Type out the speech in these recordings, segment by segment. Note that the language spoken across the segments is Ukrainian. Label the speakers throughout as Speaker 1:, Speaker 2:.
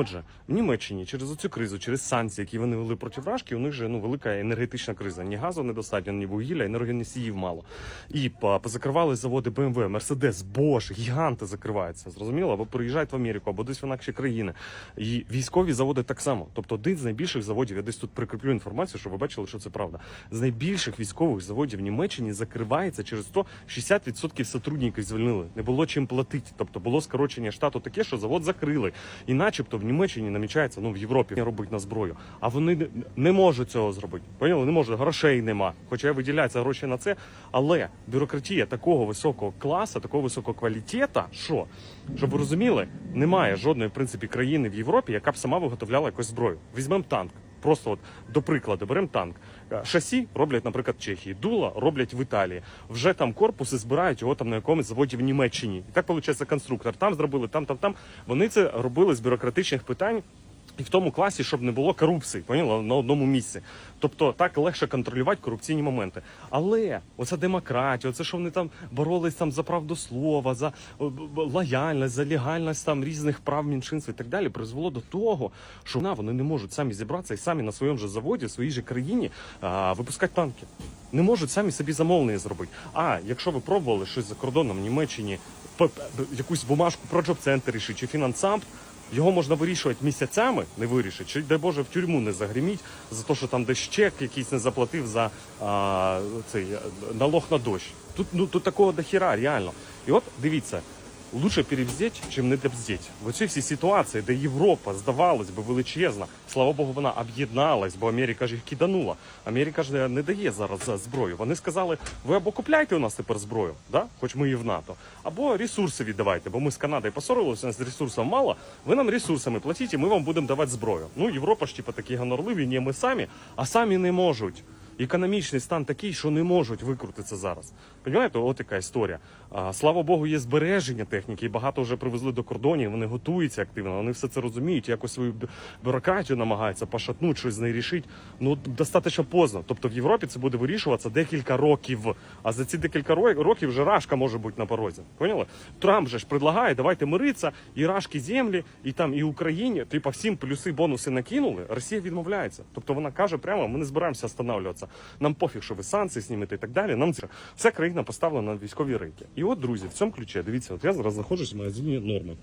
Speaker 1: Отже, в Німеччині через оцю кризу, через санкції, які вони вели проти Рашки, у них же ну велика енергетична криза. Ні газу недостатньо, ні вугілля, енергоносіїв мало. І позакривали заводи BMW, Mercedes, Bosch, гіганти закриваються. Зрозуміло, або приїжджають в Америку, або десь в інакші країни. І військові заводи так само. Тобто один з найбільших заводів, я десь тут прикріплю інформацію, щоб ви бачили, що це правда. З найбільших військових заводів в Німеччині закривається через то 60% сотрудників звільнили. Не було чим платити. Тобто було скорочення штату таке, що завод закрили. І начебто в Німеччині намічається, ну в Європі робить на зброю. А вони не, не можуть цього зробити. Поняли? Не можуть, грошей нема. Хоча виділяються гроші на це. Але бюрократія такого високого класу, такого високого квалітета, що, щоб ви розуміли, немає жодної в принципі країни в Європі, яка б сама виготовляла якусь зброю. Візьмемо танк. Просто от до прикладу, беремо танк. Е, Шасі роблять, наприклад, в Чехії, дула роблять в Італії. Вже там корпуси збирають його там на якомусь заводі в Німеччині. І так виходить конструктор. Там зробили, там, там, там. Вони це робили з бюрократичних питань. І в тому класі, щоб не було корупції, поняла, на одному місці. Тобто так легше контролювати корупційні моменти. Але оця демократія, оце що вони там боролись там за правду слова, за лояльність, за легальність там різних прав меншинств і так далі, призвело до того, що на вони не можуть самі зібратися і самі на своєму же заводі, в своїй же країні а, випускати танки. Не можуть самі собі замовлення зробити. А якщо ви пробували щось за кордоном в Німеччині, якусь бумажку про джоб-центр чи фінансамп, його можна вирішувати місяцями, не вирішить, чи дай Боже в тюрму не загриміть за те, що там десь чек якийсь не заплатив за а, цей е, налог на дощ. Тут ну тут такого дохіра, реально. І от дивіться. Лучше перебздеть, чим не добздеть. В оцій всій ситуації, де Європа, здавалось би, величезна, слава Богу, вона об'єдналась, бо Америка ж їх киданула. Америка ж не дає зараз за зброю. Вони сказали, ви або купляйте у нас тепер зброю, да? хоч ми і в НАТО, або ресурси віддавайте, бо ми з Канадою посорилися, у нас ресурсів мало, ви нам ресурсами платіть, і ми вам будемо давати зброю. Ну, Європа ж типу, такі гонорливі, ні, ми самі, а самі не можуть. Економічний стан такий, що не можуть викрутитися зараз. Понімаєте, от яка історія. А, слава Богу, є збереження техніки, і багато вже привезли до кордонів. Вони готуються активно, вони все це розуміють, якось свою бюрократію намагаються пошатнути, щось з нею рішити. Ну достатньо поздно. Тобто в Європі це буде вирішуватися декілька років. А за ці декілька років вже рашка може бути на порозі. Поняли? Трамп же ж предлагає, давайте миритися, і рашки землі, і там і Україні. Типа всім плюси, бонуси накинули. Росія відмовляється. Тобто вона каже прямо: ми не збираємося останавливатися. Нам пофіг, що ви санкції знімете і так далі. Нам це вся країна поставлена на військові рейки. І от, друзі, в цьому ключі, дивіться, от я зараз знаходжусь в магазині норми.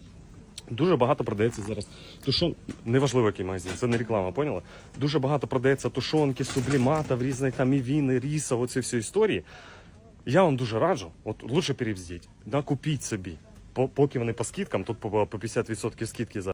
Speaker 1: Дуже багато продається зараз тушон. Неважливо, який магазин, це не реклама, поняла? Дуже багато продається тушонки, сублімата, в різних там і ріса, оці всі історії. Я вам дуже раджу, от лучше перевздіть, накупіть собі. Поки вони по скидкам, тут по 50% скидки за.